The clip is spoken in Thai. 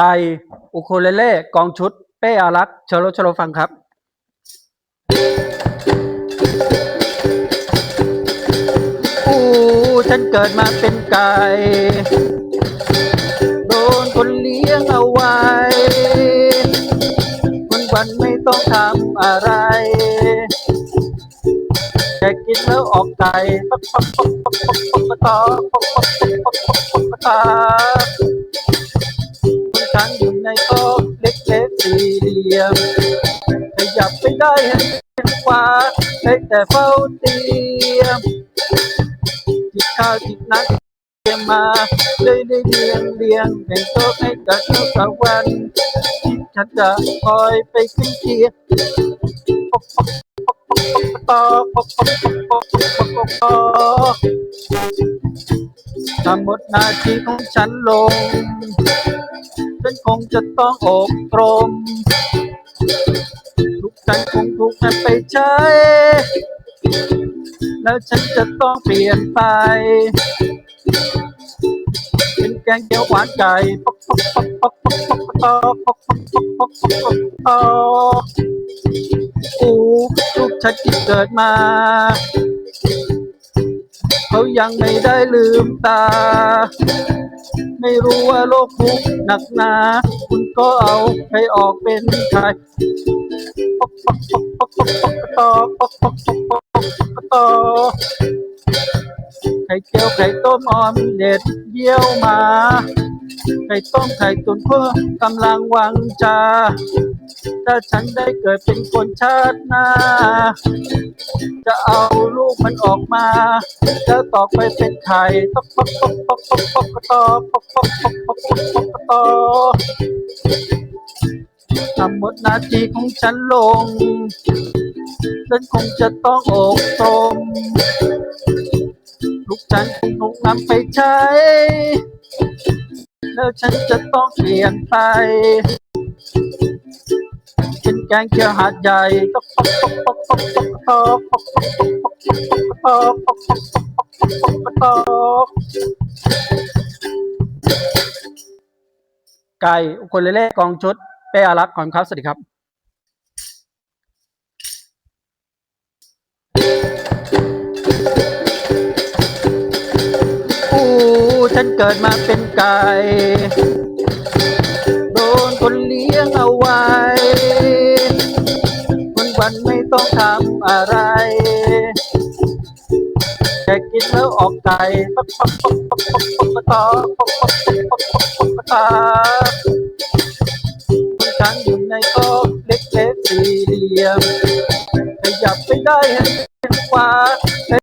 ไก่อุคูเลเล่กองชุด เป้อารักษ์เชโลเชโลฟังครับอู้ฉันเกิดมาเป็นไก่โดนคนเลี้ยงเอาไว้วันวันไม่ต้องทำอะไรแค่กินแล้วออกไก่ปักปักปักปักปักปักปักปักปักปักปักปัก ในโต๊ะเล็กๆสี่เหลี่ยมขยับไปได้เห็นขวาได้แต่เฝ้าเตรียมกินข้าวกินนักเตรียมมาเลยได้เรียงเรียงแบ่งโต๊ะให้กับเจ้าสาววันที่ฉันจะคอยไปขึ้นเกียร์ต่อทำหมดหน้าที่ของฉันลง ฉันคงจะต้องอบรมทุกฉันคงถูกนำไปใช้ แล้วฉันจะต้องเปลี่ยนไป เป็นแกงเขียวหวานไก่ปอกปอกปอกปอกปอกปอกปอกปอกปอกปอกปอกปอกปอกปอกอู้ลูกฉันที่เกิดมา เขายังไม่ได้ลืมตา ไม่รู้ว่าโลกทุกหนักหนา คุณก็เอาใครออกเป็นใครปอกปอกปอกปอกปอกปอกตอปอกปอกปอกปอกปอกตอไข่เจียวไข่ต้มออมเด็ดเยี่ยวมา ไข่ต้มไข่ตุ๋นเพื่อกำลังวังจา ถ้าฉันได้เกิดเป็นคนชาติหน้า จะเอา กมันออกมาแล้วต่อไปเป็นไข่ตอกปอกปอกปอกปอกปอกตอกปอกปอกปอกปอกปอกตอทำหมดนาทีของฉันลง ฉันคงจะต้องอกตมลูกฉันคงถูกนำไปใช้ แล้วฉันจะต้องเปลี่ยนไปเป็นแกงเขียวหาดใหญ่ตอกปอกปอก ไก่คนเลเล่กองชุดเป้อารักก่อนครับ สวัสดีครับอู้ฉันเกิดมาเป็นไก่โดนคนเต้องทำอะไร แค่กินแล้วออกไก่ปักปักปักปักปักปักปักตอปักปักปักปักปักปักปักตาคนฉันอยู่ในโต๊ะเล็กๆสี่เหลี่ยมขยับไม่ได้เห็นขวา